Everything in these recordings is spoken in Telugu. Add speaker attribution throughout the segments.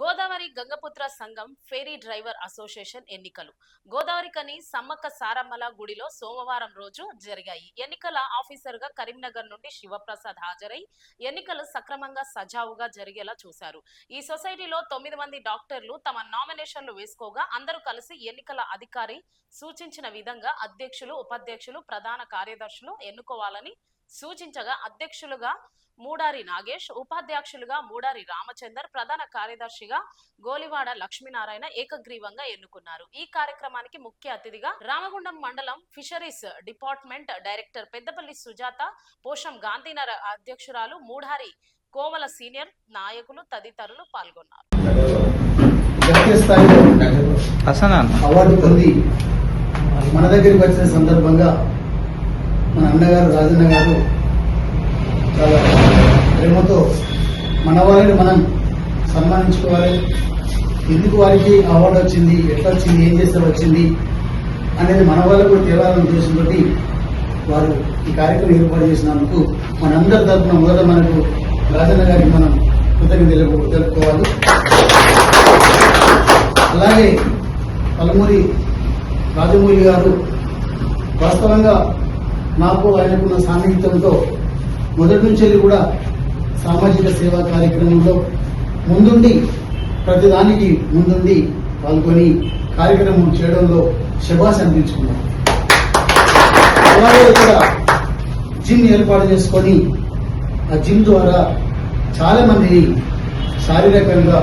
Speaker 1: గోదావరి గంగపుత్ర సంఘం ఫెరీ డ్రైవర్ అసోసియేషన్ ఎన్నికలు. గోదావరి కని సమ్మక్క సారమ్మల గుడిలో సోమవారం రోజు జరిగాయి. ఎన్నికల ఆఫీసర్గా కరీంనగర్ నుండి శివప్రసాద్ హాజరై ఎన్నికలు సక్రమంగా సజావుగా జరిగేలా చూశారు. ఈ సొసైటీలో తొమ్మిది మంది డాక్టర్లు తమ నామినేషన్లు వేసుకోగా అందరూ కలిసి ఎన్నికల అధికారి సూచించిన విధంగా అధ్యక్షులు ఉపాధ్యక్షులు ప్రధాన కార్యదర్శులు ఎన్నుకోవాలని సూచించగా అధ్యక్షులుగా మూడారి నాగేష్ ఉపాధ్యక్షులుగా మూడారి రామచందర్ ప్రధాన కార్యదర్శిగా గోలివాడ లక్ష్మీనారాయణ ఏకగ్రీవంగా ఎన్నుకున్నారు. ఈ కార్యక్రమానికి ముఖ్య అతిథిగా రామగుండం మండలం fisheries department director Peddapalli Sujatha Posham Gandhinagar అధ్యక్షురాలు మూడారి కోమల సీనియర్ నాయకులు తదితరులు పాల్గొన్నారు.
Speaker 2: అవార్డు పొంది మన దగ్గరికి వచ్చిన సందర్భంగా మన అన్నగారు రాజన్న గారు చాలా ప్రేమతో మన వారిని మనం సన్మానించుకోవాలి. ఎందుకు వారికి అవార్డు వచ్చింది ఎట్లా వచ్చింది ఏం చేస్తే వచ్చింది అనేది మన వాళ్ళకు కూడా తీవ్రాలను ఉద్దేశంతో వారు ఈ కార్యక్రమం ఏర్పాటు చేసినందుకు మనందరి తరఫున మొదట మనకు రాజన్న గారికి మనం కృతజ్ఞతలు తెలుపుకోవాలి. అలాగే పలమూరి రాజమౌళి గారు వాస్తవంగా నాకు ఆయనకున్న సాన్నిహిత్యంతో మొదటి నుంచి కూడా సామాజిక సేవా కార్యక్రమంలో ముందుండి ప్రతిదానికి ముందుండి పాల్గొని కార్యక్రమం చేయడంలో శబాస్ అనిపించుకున్నాం అలాగే ఇక్కడ జిమ్ ఏర్పాటు చేసుకొని ఆ జిమ్ ద్వారా చాలా మందిని శారీరకంగా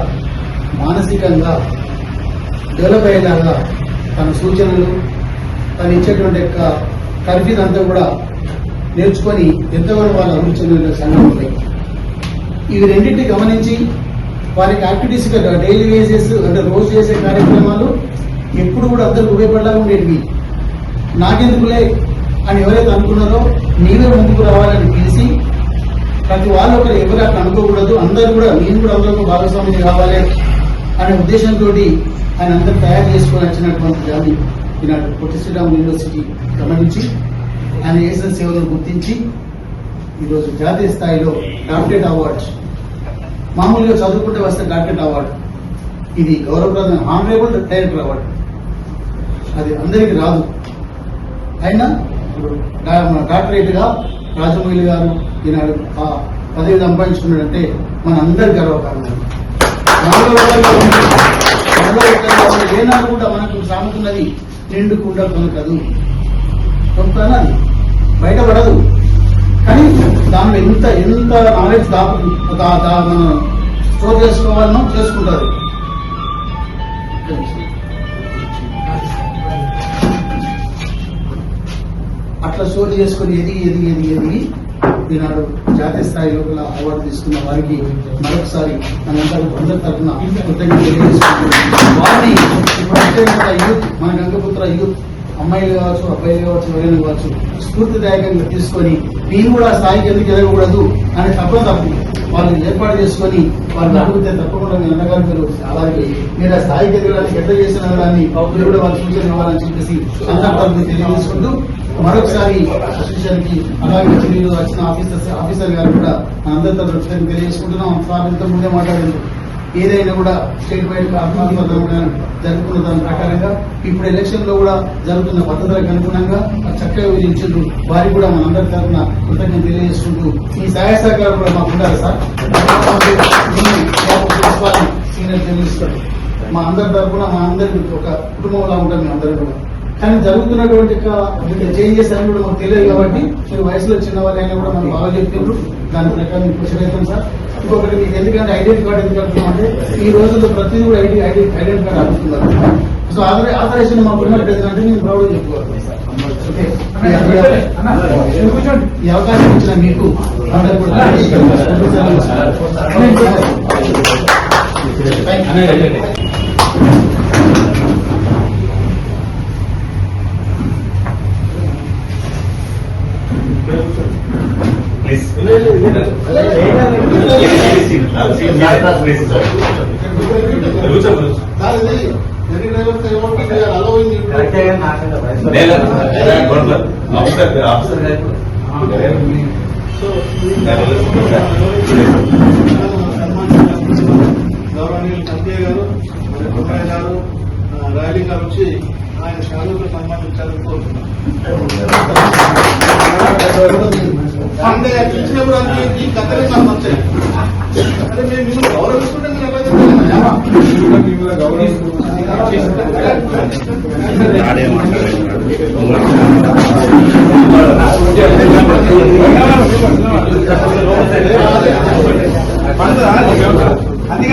Speaker 2: మానసికంగా డెవలప్ అయ్యేలాగా తన సూచనలు తను ఇచ్చేటువంటి యొక్క కర్ఫ్యూజ్ అంతా కూడా నేర్చుకొని ఎంతవరకు వాళ్ళు అభివృద్ధి చెందిన సంఘం ఉన్నాయి ఇవి రెండింటిని గమనించి వారికి యాక్టివిటీస్ డైలీ వేసేస్ అంటే రోజు చేసే కార్యక్రమాలు ఎప్పుడు కూడా అందరికి ఉపయోగపడలాగా ఉండేటివి. నాకెందుకులే అని ఎవరైతే అనుకున్నారో నీవే ముందుకు రావాలని పిలిచి ప్రతి వాళ్ళు ఒకరు ఎవరు అట్లా అనుకోకూడదు. అందరూ కూడా నేను కూడా అందరూ భాగస్వామ్యం కావాలి. అనే ఉద్దేశంతో ఆయన అందరూ తయారు చేసుకొని వచ్చినటువంటి దాన్ని ఈనాడు పొట్టి శ్రీరామ్ యూనివర్సిటీ గమనించి ఆయన చేసిన సేవలను గుర్తించి ఈరోజు జాతీయ స్థాయిలో డాక్టరేట్ అవార్డ్స్ మామూలుగా చదువుకుంటే వస్తే డాక్టరేట్ అవార్డు ఇది గౌరవప్రదమైన హానరేబుల్ డైరెక్టర్ అవార్డు. అది అందరికీ రాదు. అయినా డాక్టరేట్గా మన రాజమౌళి గారు ఈనాడు ఆ పదవి సంపాదించుకున్నాడంటే మన అందరి గర్వకారణం. ఏనాడు కూడా మనకు సాముతున్నది నిండు కొనకదు కొంతనా బయటపడదు కానీ దానిలో ఎంత ఎంత నాలెడ్జ్ దాపు మనం స్టోర్ చేసుకోవాలనో చేసుకుంటారు అట్లా స్టోర్ చేసుకుని ఎదిగి ఎదిగి ఎదిగి ఎదిగి ఈనాడు జాతీయ స్థాయి లోపల అవార్డు తీసుకున్న వారికి మరొకసారి మనందరూ అందరి తరఫున కృతజ్ఞత తెలియజేసుకుంటున్నాం. వారిని ఇప్పుడైతే మన యూత్ మన గంగపుత్ర యూత్ అమ్మాయిలు కావచ్చు అబ్బాయిలు కావచ్చు ఎవరైనా కావచ్చు స్ఫూర్తిదాయకంగా తీసుకొని నేను కూడా స్థాయికి ఎందుకు ఎదగకూడదు అనే తప్ప తప్పు వాళ్ళు ఏర్పాటు చేసుకొని వాళ్ళు అడిగితే తప్పకుండా మీ అన్నగారు మీరు అలాగే మీరు ఆ స్థాయికి ఎదగడానికి ఎట్లా చేసిన దాన్ని కూడా వాళ్ళు సూచన ఇవ్వాలని చెప్పేసి సందర్భాన్ని తెలియజేసుకుంటూ మరొకసారి అసోసియేషన్కి అలాగే మీరు వచ్చిన ఆఫీసర్స్ ఆఫీసర్ గారు కూడా మా అందరి తరఫున కృతజ్ఞతలు తెలియజేసుకుంటున్నాం సార్ ముందే మాట్లాడారు ఏదైనా కూడా స్టేట్ వైడ్ అభివృద్ధి జరుగుతున్న దాని ప్రకారంగా ఇప్పుడు ఎలక్షన్లో కూడా జరుగుతున్న పద్ధతులకు అనుగుణంగా చక్కగా విధించారు వారికి కూడా మనందరి తరఫున కృతజ్ఞత తెలియజేసుకుంటూ ఈ సహాయ సహకారం కూడా మాకు ఉండాలి సార్. సీనియర్ జర్నలిస్టులు మా అందరి తరఫున మా అందరికి ఒక కుటుంబంలా ఉంటాం మేము అందరం కూడా. కానీ జరుగుతున్నటువంటి చేంజెస్ అని కూడా మాకు తెలియదు కాబట్టి మీరు వయసులో చిన్న వాళ్ళైనా కూడా మనం బాగా చెప్తున్నారు దాని ప్రకారం మీకు కృషి సార్. ఇంకొకటి మీకు ఎందుకంటే ఐడెంటి కార్డు ఎందుకు అడుగుతున్నాం అంటే ఈ రోజుల్లో ప్రతిదీ కూడా ఐడి ఐడి ఐడెంటి కార్డు అడుగుతున్నారు. సో ఆధార ఆధారేషన్ మాకు ఉన్నట్టు ఏంటంటే నేను ప్రౌడ్ చెప్పుకోవాలి సార్. ఈ అవకాశం- ఇచ్చిన మీకు థ్యాంక్ యూ. గౌరవనీయులు కత్తయ్య గారు మరి గారు ర్యాలీ
Speaker 3: వేదిక వచ్చి ఆయన శాలువుతో సన్మానించాలని కోరుతున్నాను అంటే ఇచ్చినప్పుడు అది ఈ కథలే నాకు నచ్చాయి. అంటే మేము గౌరవిస్తుంటే మీరు